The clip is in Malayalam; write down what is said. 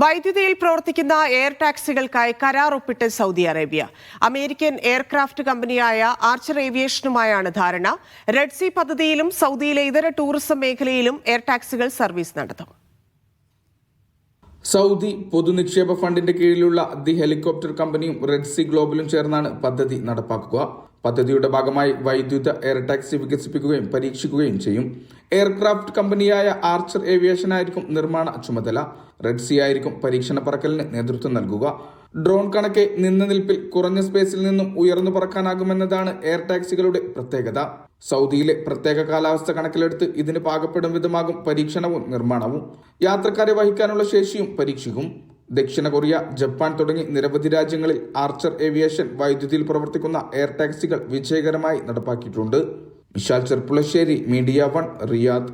വൈദ്യുതിയിൽ പ്രവർത്തിക്കുന്ന എയർ ടാക്സികൾക്കായി കരാർ ഒപ്പിട്ട് സൗദി അറേബ്യ. അമേരിക്കൻ എയർക്രാഫ്റ്റ് കമ്പനിയായ ആർച്ചർ ഏവിയേഷനുമായാണ് ധാരണ. റെഡ് സി പദ്ധതിയിലും സൗദിയിലെ ഇതര ടൂറിസം മേഖലയിലും എയർ ടാക്സികൾ സർവീസ് നടത്തും. സൗദി പൊതുനിക്ഷേപ ഫണ്ടിന്റെ കീഴിലുള്ള ദി ഹെലികോപ്റ്റർ കമ്പനിയും റെഡ് സി ഗ്ലോബലും ചേർന്നാണ് പദ്ധതി നടപ്പാക്കുക. പദ്ധതിയുടെ ഭാഗമായി വൈദ്യുത എയർ ടാക്സി വികസിപ്പിക്കുകയും പരീക്ഷിക്കുകയും ചെയ്യും. എയർക്രാഫ്റ്റ് കമ്പനിയായ ആർച്ചർ ഏവിയേഷൻ ആയിരിക്കും നിർമ്മാണ ചുമതല. റെഡ് സി ആയിരിക്കും പരീക്ഷണ പറക്കലിന് നേതൃത്വം നൽകുക. ഡ്രോൺ കണക്കെ നിന്ന നിൽപ്പിൽ കുറഞ്ഞ സ്പേസിൽ നിന്നും ഉയർന്നു പറക്കാനാകുമെന്നതാണ് എയർ ടാക്സികളുടെ പ്രത്യേകത. സൗദിയിലെ പ്രത്യേക കാലാവസ്ഥ കണക്കിലെടുത്ത് ഇതിന് പാകപ്പെടും വിധമാകും പരീക്ഷണവും നിർമ്മാണവും. യാത്രക്കാരെ വഹിക്കാനുള്ള ശേഷിയും പരീക്ഷിക്കും. ദക്ഷിണ കൊറിയ ജപ്പാൻ തുടങ്ങി നിരവധി രാജ്യങ്ങളിൽ ആർച്ചർ ഏവിയേഷൻ വൈദ്യുതിയിൽ പ്രവർത്തിക്കുന്ന എയർ ടാക്സികൾ വിജയകരമായി നടപ്പാക്കിയിട്ടുണ്ട്. Vishal Cherpulassery media one Riyadh.